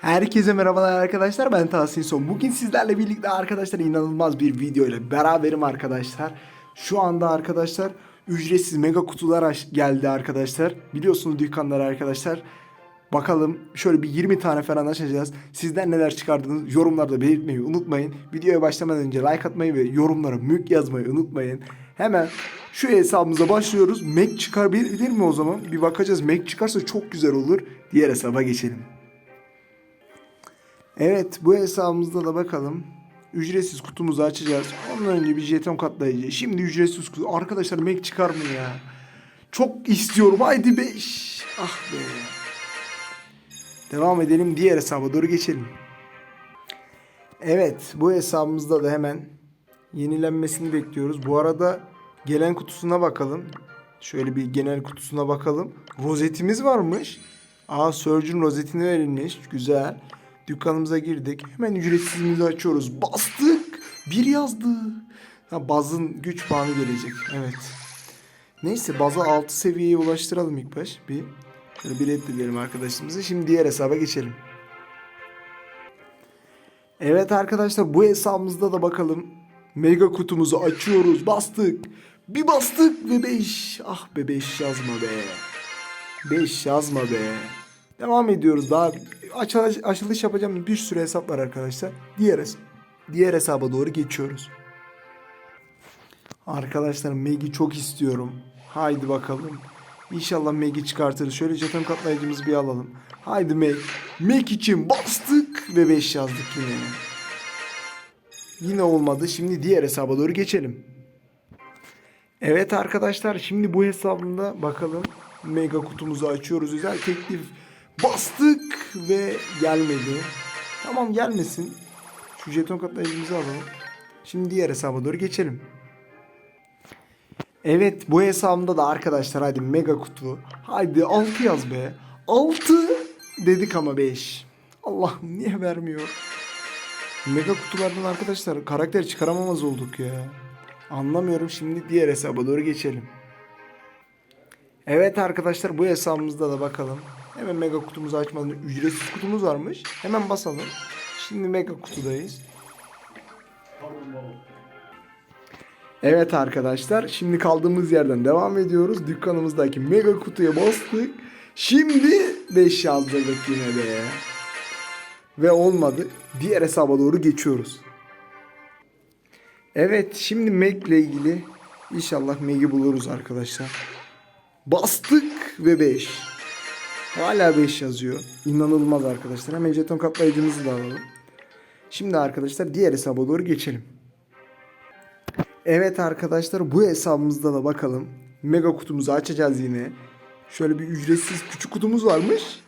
Herkese merhabalar arkadaşlar ben Tahsin Son. Bugün sizlerle birlikte arkadaşlar inanılmaz bir video ile beraberim arkadaşlar. Şu anda arkadaşlar ücretsiz mega kutular geldi arkadaşlar. Biliyorsunuz dükkanlar arkadaşlar. Bakalım şöyle bir 20 tane falan açacağız. Sizden neler çıkardınız yorumlarda belirtmeyi unutmayın. Videoya başlamadan önce like atmayı ve yorumlara mük yazmayı unutmayın. Hemen şu hesabımıza başlıyoruz. Mac çıkabilir mi o zaman? Bir bakacağız. Mac çıkarsa çok güzel olur. Diğer hesaba geçelim. Evet bu hesabımızda da bakalım. Ücretsiz kutumuzu açacağız. Ondan önce bir jeton katlayıcı. Şimdi ücretsiz kutu. Arkadaşlar Mac çıkar mı ya? Çok istiyorum. Haydi 5. Ah be. Devam edelim. Diğer hesaba doğru geçelim. Evet bu hesabımızda da hemen yenilenmesini bekliyoruz. Bu arada gelen kutusuna bakalım. Şöyle bir genel kutusuna bakalım. Rozetimiz varmış. Aa Surgeon rozetini verilmiş. Güzel. Dükkanımıza girdik. Hemen ücretsizimizi açıyoruz. Bastık. Bir yazdı. Ha, bazın güç puanı gelecek. Evet. Neyse baza 6 seviyeye ulaştıralım ilk baş. Bir, şöyle bir reddedelim arkadaşımızı. Şimdi diğer hesaba geçelim. Evet arkadaşlar bu hesabımızda da bakalım. Mega kutumuzu açıyoruz. Bastık. Bir bastık ve 5. Ah be 5 yazma be. 5 yazma be. Devam ediyoruz daha açılış, açılış yapacağım bir sürü hesap var arkadaşlar. Diğer diğer hesaba doğru geçiyoruz. Arkadaşlar Meg'i çok istiyorum. Haydi bakalım. İnşallah Meg'i çıkartırız. Şöyle jeton katlayıcımızı bir alalım. Haydi Meg. Meg için bastık ve 5 yazdık yine. Yine olmadı. Şimdi diğer hesaba doğru geçelim. Evet arkadaşlar şimdi bu hesabında bakalım mega kutumuzu açıyoruz. Özel teklif bastık ve gelmedi. Tamam gelmesin. Şu jeton katlayıcımızı alalım. Şimdi diğer hesaba doğru geçelim. Evet bu hesabımda da arkadaşlar hadi mega kutu. Haydi 6 yaz be. 6 dedik ama 5. Allah'ım niye vermiyor? Mega kutulardan arkadaşlar karakter çıkaramamaz olduk ya. Anlamıyorum şimdi diğer hesaba doğru geçelim. Evet arkadaşlar bu hesabımızda da bakalım. Hemen mega kutumuzu açmadan ücretsiz kutumuz varmış. Hemen basalım. Şimdi mega kutudayız. Evet arkadaşlar şimdi kaldığımız yerden devam ediyoruz. Dükkanımızdaki mega kutuya bastık. Şimdi 5 yazdırdık yine de. Ve olmadı. Diğer hesaba doğru geçiyoruz. Evet şimdi Meg ile ilgili inşallah Meg'i buluruz arkadaşlar. Bastık ve 5. Hala 5 yazıyor. İnanılmaz arkadaşlar. Hemen jeton katlayıcımızı da alalım. Şimdi arkadaşlar diğer hesaba doğru geçelim. Evet arkadaşlar bu hesabımızda da bakalım. Mega kutumuzu açacağız yine. Şöyle bir ücretsiz küçük kutumuz varmış.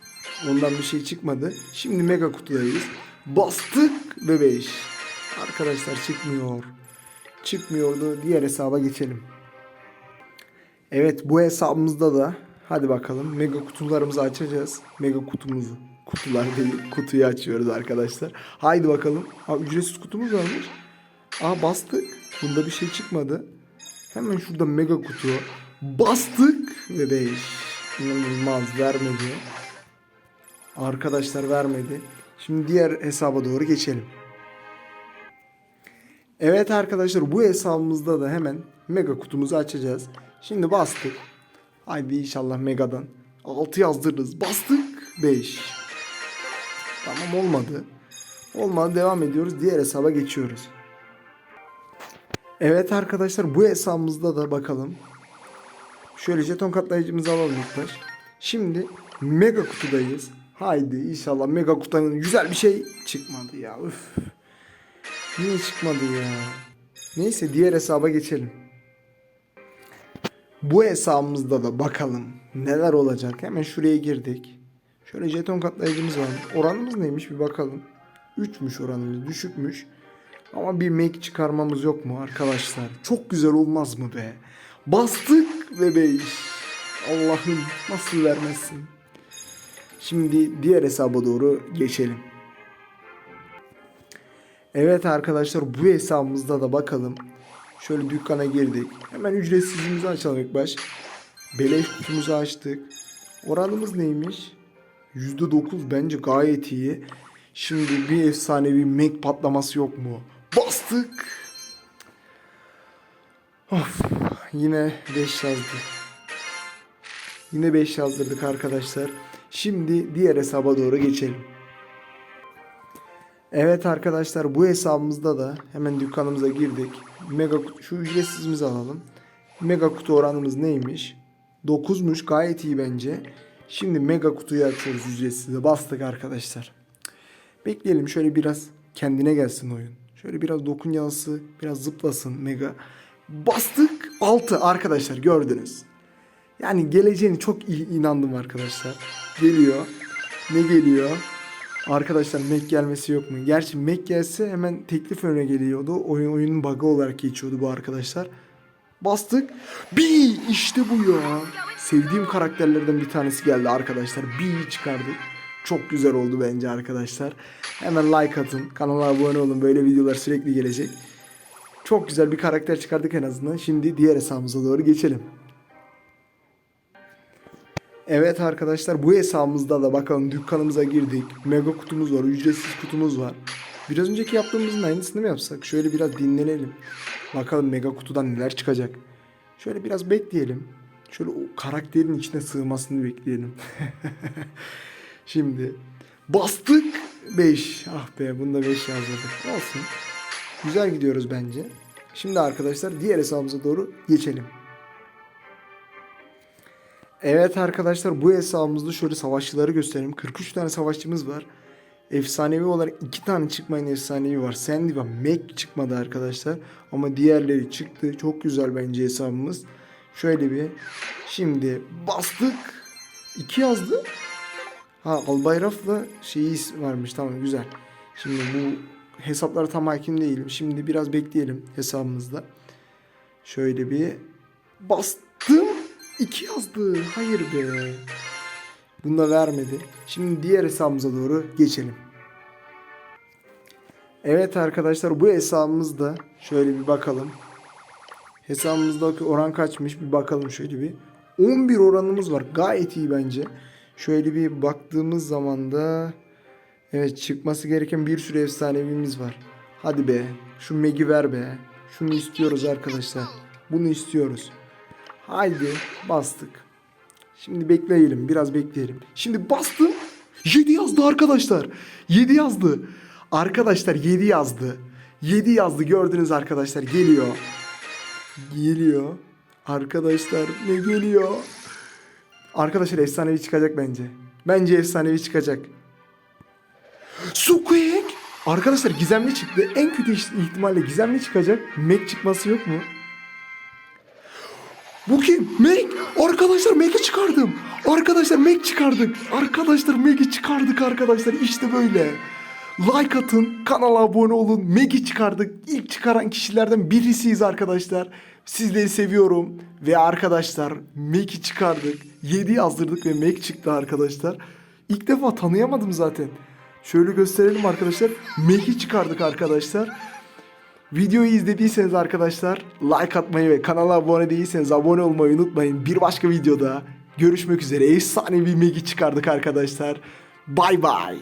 Ondan bir şey çıkmadı. Şimdi mega kutudayız. Bastık ve 5. Arkadaşlar çıkmıyor. Çıkmıyordu. Diğer hesaba geçelim. Evet bu hesabımızda da hadi bakalım mega kutularımızı açacağız. Mega kutumuzu. Kutular değil kutuyu açıyoruz arkadaşlar. Haydi bakalım. Aa, ücretsiz kutumuz varmış. Aa bastık. Bunda bir şey çıkmadı. Hemen şurada mega kutu. Bastık ve 5. İnanılmaz vermedi. Arkadaşlar vermedi. Şimdi diğer hesaba doğru geçelim. Evet arkadaşlar bu hesabımızda da hemen mega kutumuzu açacağız. Şimdi bastık. Haydi inşallah megadan. 6 yazdırırız. Bastık 5. Tamam olmadı. Olmadı devam ediyoruz. Diğer hesaba geçiyoruz. Evet arkadaşlar bu hesabımızda da bakalım. Şöyle jeton katlayıcımızı alalım baş. Şimdi mega kutudayız. Haydi inşallah mega kutunun güzel bir şey çıkmadı ya. Üf. Niye çıkmadı ya? Neyse diğer hesaba geçelim. Bu hesabımızda da bakalım neler olacak. Hemen şuraya girdik. Şöyle jeton katlayıcımız var. Oranımız neymiş bir bakalım. 3'müş oranımız düşükmüş. Ama bir make çıkarmamız yok mu arkadaşlar? Çok güzel olmaz mı be? Bastık 5. Allah'ım nasıl vermezsin? Şimdi diğer hesaba doğru geçelim. Evet arkadaşlar bu hesabımızda da bakalım. Şöyle dükkana girdik. Hemen ücretsizimizi açalım ilk baş. Beleş kutumuzu açtık. Oranımız neymiş? %9 bence gayet iyi. Şimdi bir efsanevi Meg patlaması yok mu? Bastık. Of. Yine 5 yazdı. Yine 5 yazdırdık arkadaşlar. Şimdi diğer hesaba doğru geçelim. Evet arkadaşlar bu hesabımızda da hemen dükkanımıza girdik. Mega şu ücretsizimizi alalım. Mega kutu oranımız neymiş? 9'muş gayet iyi bence. Şimdi mega kutuyu açıyoruz ücretsize. Bastık arkadaşlar. Bekleyelim şöyle biraz kendine gelsin oyun. Şöyle biraz dokunyası, biraz zıplasın mega. Bastık 6 arkadaşlar gördünüz. Yani geleceğine çok iyi inandım arkadaşlar. Geliyor. Ne geliyor? Arkadaşlar Mac gelmesi yok mu? Gerçi Mac gelse hemen teklif önüne geliyordu. Oyun oyunun bug'ı olarak geçiyordu bu arkadaşlar. Bastık. Bir işte bu ya. Sevdiğim karakterlerden bir tanesi geldi arkadaşlar. Bir çıkardık. Çok güzel oldu bence arkadaşlar. Hemen like atın. Kanala abone olun. Böyle videolar sürekli gelecek. Çok güzel bir karakter çıkardık en azından. Şimdi diğer hesabımıza doğru geçelim. Evet arkadaşlar bu hesabımızda da bakalım dükkanımıza girdik. Mega kutumuz var, ücretsiz kutumuz var. Biraz önceki yaptığımızın aynısını mı yapsak? Şöyle biraz dinlenelim. Bakalım mega kutudan neler çıkacak. Şöyle biraz bekleyelim. Şöyle o karakterin içine sığmasını bekleyelim. Şimdi bastık 5. Ah be bunda 5 yazdırdık. Olsun. Güzel gidiyoruz bence. Şimdi arkadaşlar diğer hesabımıza doğru geçelim. Evet arkadaşlar bu hesabımızda şöyle savaşçıları göstereyim. 43 tane savaşçımız var. Efsanevi olarak 2 tane çıkmayan efsanevi var. Sandy ve Mac çıkmadı arkadaşlar. Ama diğerleri çıktı. Çok güzel bence hesabımız. Şöyle bir. Şimdi bastık. 2 yazdı. Ha Albayraf'la şeyi varmış. Tamam güzel. Şimdi bu hesaplara tam hakim değilim. Şimdi biraz bekleyelim hesabımızda. Şöyle bir bastım. 2 yazdı. Hayır be. Bunu da vermedi. Şimdi diğer hesabımıza doğru geçelim. Evet arkadaşlar bu hesabımızda şöyle bir bakalım. Hesabımızdaki oran kaçmış bir bakalım şöyle bir. 11 oranımız var. Gayet iyi bence. Şöyle bir baktığımız zaman da evet çıkması gereken bir sürü efsanevimiz var. Hadi be. Şu Meg'i ver be. Şunu istiyoruz arkadaşlar. Bunu istiyoruz. Haydi bastık. Şimdi bekleyelim. Biraz bekleyelim. Şimdi bastım. 7 yazdı arkadaşlar. 7 yazdı. Arkadaşlar 7 yazdı. 7 yazdı gördünüz arkadaşlar. Geliyor. Geliyor. Arkadaşlar ne geliyor? Arkadaşlar efsanevi çıkacak bence. Bence efsanevi çıkacak. Squeak! Arkadaşlar gizemli çıktı. En kötü ihtimalle gizemli çıkacak. Mac çıkması yok mu? Bu kim? Meg! Arkadaşlar Meg'i çıkardım. Arkadaşlar Meg çıkardık. Arkadaşlar Meg'i çıkardık arkadaşlar. İşte böyle. Like atın, kanala abone olun. Meg'i çıkardık. İlk çıkaran kişilerden birisiyiz arkadaşlar. Sizleri seviyorum. Ve arkadaşlar Meg'i çıkardık. 7 yazdırdık ve Meg çıktı arkadaşlar. İlk defa tanıyamadım zaten. Şöyle gösterelim arkadaşlar. Meg'i çıkardık arkadaşlar. Videoyu izlediyseniz arkadaşlar like atmayı ve kanala abone değilseniz abone olmayı unutmayın. Bir başka videoda görüşmek üzere. Efsane bir Meg'i çıkardık arkadaşlar. Bay bay.